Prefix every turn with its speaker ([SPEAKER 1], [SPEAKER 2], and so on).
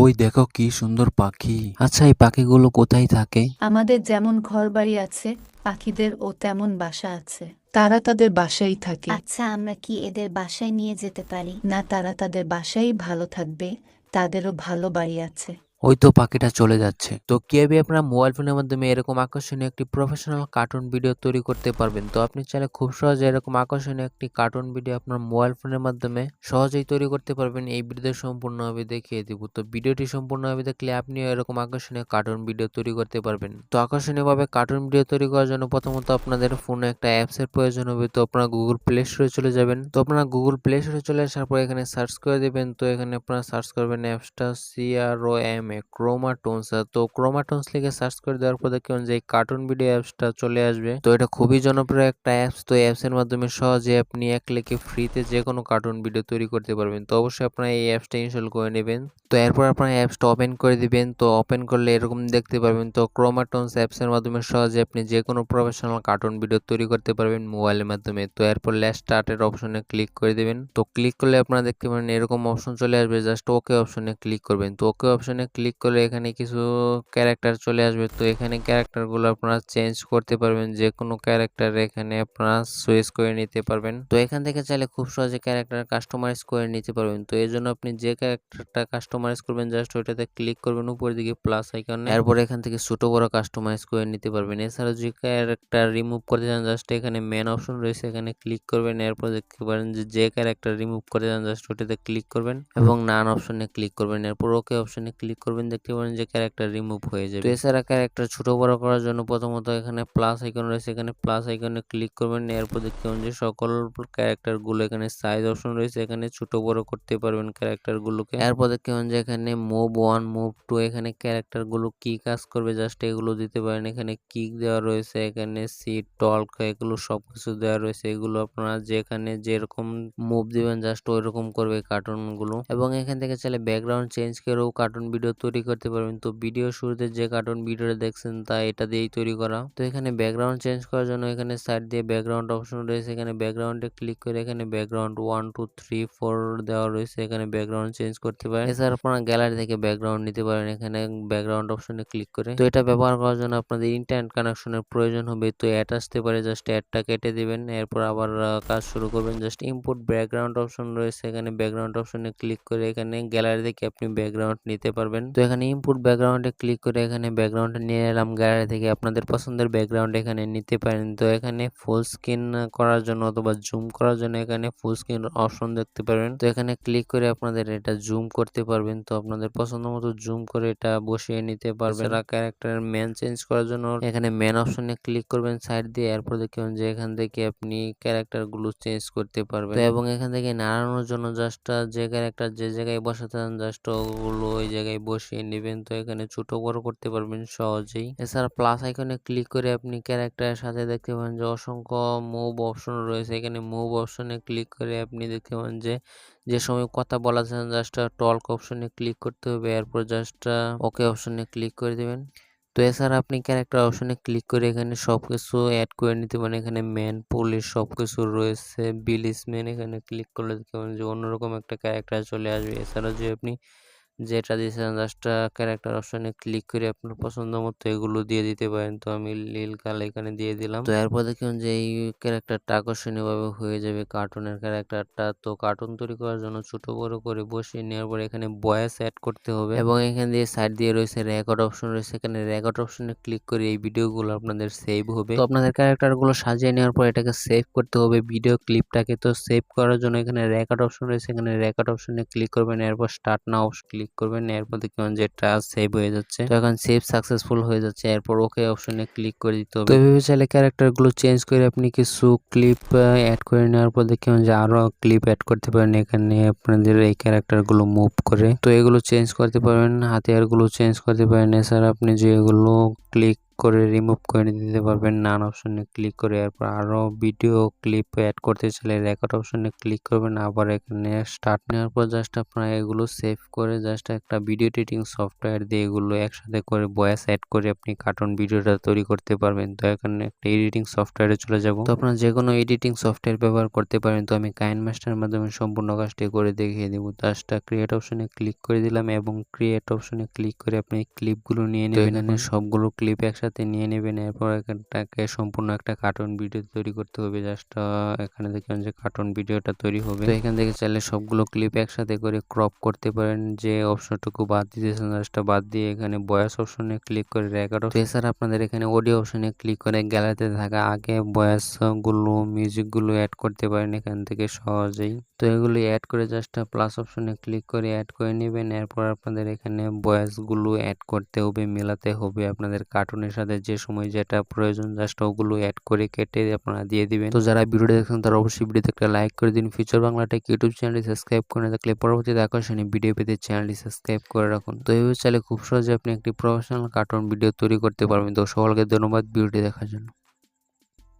[SPEAKER 1] ওই দেখো কি সুন্দর পাখি। আচ্ছা এই পাখিগুলো কোথায় থাকে?
[SPEAKER 2] আমাদের যেমন ঘর বাড়ি আছে পাখিদের ও তেমন বাসা আছে। তারা তাদের বাসায় থাকে।
[SPEAKER 3] আচ্ছা আমরা কি এদের বাসায় নিয়ে যেতে পারি?
[SPEAKER 2] না তারা তাদের বাসায় ভালো থাকবে তাদেরও ভালো বাড়ি আছে।
[SPEAKER 1] ওই তো পাখিটা চলে যাচ্ছে। তো কীভাবে আপনার মোবাইল ফোনের মাধ্যমে এরকম আকর্ষণীয় একটি প্রফেশনাল কার্টুন ভিডিও তৈরি করতে পারবেন? তো আপনি চাইলে খুব সহজে এরকম আকর্ষণীয় একটি কার্টুন ভিডিও আপনার মোবাইল ফোনের মাধ্যমে সহজেই তৈরি করতে পারবেন। এই ভিডিওতে সম্পূর্ণভাবে দেখিয়ে দিব। তো ভিডিওটি সম্পূর্ণভাবে দেখলে আপনিও এরকম আকর্ষণীয় কার্টুন ভিডিও তৈরি করতে পারবেন। তো আকর্ষণীয়ভাবে কার্টুন ভিডিও তৈরি করার জন্য প্রথমত আপনাদের ফোনে একটা অ্যাপস এর প্রয়োজন হবে। তো আপনারা গুগল প্লে স্টোরে চলে যাবেন। তো আপনারা গুগল প্লে স্টোরে চলে আসার পর এখানে সার্চ করে দেবেন। তো এখানে আপনারা সার্চ করবেন অ্যাপসটা C R O M A ক্রোমাটোনস তো ক্রোমাটোনস লিখে সার্চ করে দেওয়ার পর দেখবেন যে কার্টুন ভিডিও অ্যাপসটা চলে আসবে। তো এটা খুবই জনপ্রিয় একটা অ্যাপস তো অ্যাপসের মাধ্যমে সহজে আপনি এক ক্লিকে ফ্রিতে যে কোনো কার্টুন ভিডিও তৈরি করতে পারবেন। তো অবশ্যই আপনারা এই অ্যাপসটা ইনস্টল করে নেবেন। তো এরপর আপনারা অ্যাপসটা ওপেন করে দিবেন। তো ওপেন করলে এরকম দেখতে পারবেন। তো ক্রোমাটোনস অ্যাপস এর মাধ্যমে সহজে আপনি যে কোনো প্রফেশনাল কার্টুন ভিডিও তৈরি করতে পারবেন মোবাইলের মাধ্যমে। তো এরপর ল্যাস স্টার্টের অপশনে ক্লিক করে দিবেন। তো ক্লিক করলে আপনারা দেখতে পারেন এরকম অপশন চলে আসবে। জাস্ট ওকে অপশনে ক্লিক করবেন। তো ওকে অপশনে ক্লিক করলে এখানে কিছু ক্যারেক্টার চলে আসবে। তো এখানে ক্যারেক্টারগুলো আপনারা চেঞ্জ করতে পারবেন যে কোনো ক্যারেক্টার এখানে আপনারা সুইচ করে নিতে পারবেন। তো এখান থেকে চাইলে খুব সহজে ক্যারেক্টার কাস্টমাইজ করে নিতে পারবেন। তো এই জন্য আপনি যে ক্যারেক্টারটা কাস্টমাইজ করবেন জাস্ট ওইটাতে ক্লিক করবেন উপরের দিকে প্লাস আইকনে এরপর এখান থেকে ছোট বড় কাস্টমাইজ করে নিতে পারবেন। এছাড়া যে ক্যারেক্টার রিমুভ করতে চান জাস্ট এখানে মেন অপশন রয়েছে, এখানে ক্লিক করবেন। এরপর দেখতে পারেন যে যে ক্যারেক্টার রিমুভ করতে চান জাস্ট ওইটাতে ক্লিক করবেন এবং নান অপশনে ক্লিক করবেন। এরপর ওকে অপশনে ক্লিক করবেন দেখতে পারেন যে ক্যারেক্টার রিমুভ হয়ে যাবে। তো এছাড়া ক্যারেক্টার ছোট বড় করার জন্য প্রথমত এখানে প্লাস আইকন রয়েছে। এখানে প্লাস আইকনে ক্লিক করবেন এরপর দেখতে পাবেন যে সকল ক্যারেক্টারগুলো এখানে সাইজ অপশন রয়েছে। এখানে ছোট বড় করতে পারবেন ক্যারেক্টার গুলোকে। এরপর দেখতে পাবেন যে এখানে মুভ ওয়ান মুভ টু এখানে ক্যারেক্টারগুলো কি কাজ করবে জাস্ট এগুলো দিতে পারেন। এখানে কিক দেওয়া রয়েছে, এখানে সিট টল্ক এগুলো সবকিছু দেওয়া রয়েছে। এগুলো আপনারা যেখানে যেরকম মুভ দিবেন জাস্ট ওই রকম করবে কার্টুনগুলো। এবং এখান থেকে চাইলে ব্যাকগ্রাউন্ড চেঞ্জ করেও কার্টুন ভিডিও তৈরি করতে পারবেন। তো ভিডিও শুরুতে যে কার্টুন ভিডিওটা দেখছেন, তা এটা দিয়েই তৈরি করা। তো এখানে ব্যাকগ্রাউন্ড চেঞ্জ করার জন্য এখানে সাইড দিয়ে ব্যাকগ্রাউন্ড অপশন রয়েছে। এখানে ব্যাকগ্রাউন্ডে ক্লিক করে এখানে background one two three four দেওয়া রয়েছে। এখানে ব্যাকগ্রাউন্ড চেঞ্জ করতে পারেন। এছাড়া আপনারা গ্যালারি থেকে ব্যাকগ্রাউন্ড নিতে পারেন। এখানে ব্যাকগ্রাউন্ড অপশনে ক্লিক করে। তো এটা ব্যবহার করার জন্য আপনাদের ইন্টারনেট কানেকশনের প্রয়োজন হবে। তো অ্যাড আসতে পারে। জাস্ট অ্যাডটা কেটে দিবেন। এরপর আবার কাজ শুরু করবেন। জাস্ট ইনপুট ব্যাকগ্রাউন্ড অপশন রয়েছে। এখানে ব্যাকগ্রাউন্ড অপশনে ক্লিক করে এখানে গ্যালারি থেকে আপনি ব্যাকগ্রাউন্ড নিতে পারবেন। তো এখানে ইনপুট ব্যাকগ্রাউন্ডে ক্লিক করে এখানে ব্যাকগ্রাউন্ড নিয়ে এলাম। গ্যালারি থেকে আপনাদের পছন্দের ব্যাকগ্রাউন্ড এখানে নিতে পারেন। তো এখানে ফুল স্ক্রিন করার জন্য অথবা জুম করার জন্য এখানে ফুল স্ক্রিন অপশন দেখতে পারবেন। তো এখানে ক্লিক করে আপনাদের এটা জুম করতে পারবেন। তো আপনাদের পছন্দ মতো জুম করে এটা বসিয়ে নিতে পারবেন। এছাড়া ক্যারেক্টারের ম্যান চেঞ্জ করার জন্য এখানে ম্যান অপশনে ক্লিক করবেন সাইড দিয়ে। এরপর দেখবেন যে এখান থেকে আপনি ক্যারেক্টারগুলো চেঞ্জ করতে পারবেন। এবং এখান থেকে নাড়ানোর জন্য জাস্ট যে ক্যারেক্টার যে জায়গায় বসাতে চান জাস্ট ওগুলো ওই জায়গায় বসিয়ে নেবেন। তো এখানে ছোট বড় করতে পারবেন সহজেই। এছাড়া প্লাস আইকনে ক্লিক করে আপনি ক্যারেক্টারের সাথে দেখতে পাবেন যে অসংখ্য মুভ অপশন রয়েছে। এখানে মুভ অপশনে ক্লিক করে আপনি দেখতে পাবেন যে যে সময় কথা বলা চান জাস্ট টল্ক অপশনে ক্লিক করতে হবে। এরপর জাস্ট ওকে অপশনে ক্লিক করে দেবেন। তো এছাড়া আপনি ক্যারেক্টার অপশনে ক্লিক করে এখানে সব কিছু অ্যাড করে নিতে পারেন। এখানে ম্যান পুলিশ সব কিছু রয়েছে। বিলিসম্যান এখানে ক্লিক করলে দেখতে দেখবেন যে অন্যরকম একটা ক্যারেক্টার চলে আসবে। এছাড়া যে আপনি যেটা দিয়েছেন জাস্ট ক্যারেক্টার অপশনে ক্লিক করে আপনার পছন্দ মতো এগুলো দিয়ে দিতে পারেন। তো আমি নীল কালার এখানে দিয়ে দিলাম। তো এরপর দেখুন যে এই ক্যারেক্টারটা আকর্ষণীয়ভাবে হয়ে যাবে কার্টুনের ক্যারেক্টারটা তো কার্টুন তৈরি করার জন্য ছোট বড় করে বসিয়ে নেওয়ার পর এখানে বয়েস অ্যাড করতে হবে। এবং এখানে দিয়ে সাইড দিয়ে রয়েছে রেকর্ড অপশন রয়েছে এখানে রেকর্ড অপশনে ক্লিক করে এই ভিডিওগুলো আপনাদের সেভ হবে। তো আপনাদের ক্যারেক্টারগুলো সাজিয়ে নেওয়ার পর এটাকে সেভ করতে হবে ভিডিও ক্লিপটাকে তো সেভ করার জন্য এখানে রেকর্ড অপশন রয়েছে এখানে রেকর্ড অপশনে ক্লিক করবেন এরপর স্টার্ট নাও ক্লিক করবেন এরপর দেখবেন যে এটা সেভ হয়ে যাচ্ছে। তো এখন সেভ সাকসেসফুল হয়ে যাচ্ছে, এরপর ওকে অপশনে ক্লিক করে দিতে হবে। তো এভাবে চাইলে ক্যারেক্টারগুলো চেঞ্জ করে আপনি কিছু ক্লিপ অ্যাড করে নেওয়ার পর দেখবেন যে আরও ক্লিপ অ্যাড করতে পারেন, এখানে আপনাদের এই ক্যারেক্টারগুলো মুভ করে। তো এগুলো চেঞ্জ করতে পারবেন, হাতিয়ারগুলো চেঞ্জ করতে পারেন। এছাড়া আপনি যে এগুলো ক্লিক
[SPEAKER 4] করে রিমুভ করে দিতে পারবেন। নান অপশনে ক্লিক করে এরপর আরও ভিডিও ক্লিপ অ্যাড করতে চাইলে রেকর্ড অপশনে ক্লিক করবেন। আবার এখানে স্টার্ট নেওয়ার পর জাস্ট আপনারা এগুলো সেভ করে জাস্ট একটা ভিডিও এডিটিং সফটওয়্যার দিয়ে এগুলো একসাথে করে ভয়েস অ্যাড করে আপনি কার্টুন ভিডিওটা তৈরি করতে পারবেন। তো এখানে একটা এডিটিং সফটওয়্যারে চলে যাব। তো আপনারা যে কোনো এডিটিং সফটওয়্যার ব্যবহার করতে পারেন। তো আমি কাইন মাস্টারের মাধ্যমে সম্পূর্ণ কাজটি করে দেখিয়ে দেবো। জাস্ট ক্রিয়েট অপশনে ক্লিক করে দিলাম এবং ক্রিয়েট অপশনে ক্লিক করে আপনি ক্লিপগুলো নিয়ে নেবেন। এখানে সবগুলো ক্লিপ একসাথে নিয়ে নেবেন। এরপর এখানটাকে সম্পূর্ণ একটা কার্টুন ভিডিও তৈরি করতে হবে। জাস্ট এখানে দেখবেন যে কার্টুন ভিডিওটা তৈরি হবে। এখান থেকে চাইলে সবগুলো ক্লিপ একসাথে করে ক্রপ করতে পারেন। যে অপশনটুকু বাদ দিতেছেন জাস্টটা বাদ দিয়ে এখানে ভয়েস অপশনে ক্লিক করে রেকর্ড এছাড়া আপনাদের এখানে অডিও অপশনে ক্লিক করে গ্যালারিতে থাকা আগে ভয়েস মিউজিকগুলো অ্যাড করতে পারেন এখান থেকে সহজেই। তো এগুলি অ্যাড করে জাস্ট প্লাস অপশনে ক্লিক করে অ্যাড করে নেবেন। এরপর আপনাদের এখানে ভয়েসগুলো অ্যাড করতে হবে, মেলাতে হবে আপনাদের কার্টুনের সাথে যে সময় যেটা প্রয়োজন জাস্ট ওগুলো অ্যাড করে কেটে আপনারা দিয়ে দিবেন। তো যারা ভিডিওটা দেখছেন তারা অবশ্যই ভিডিওতে একটা লাইক করে দিন। ফিউচার বাংলা টেক ইউটিউব চ্যানেলটি সাবস্ক্রাইব করে থাকলে পরবর্তীতে আকর্ষণীয় ভিডিও পেতে চ্যানেলটি সাবস্ক্রাইব করে রাখুন। তো এইভাবে চাইলে খুব সহজে আপনি একটি প্রফেশনাল কার্টুন ভিডিও তৈরি করতে পারবেন। তো সকলকে ধন্যবাদ ভিডিওটি দেখার জন্য।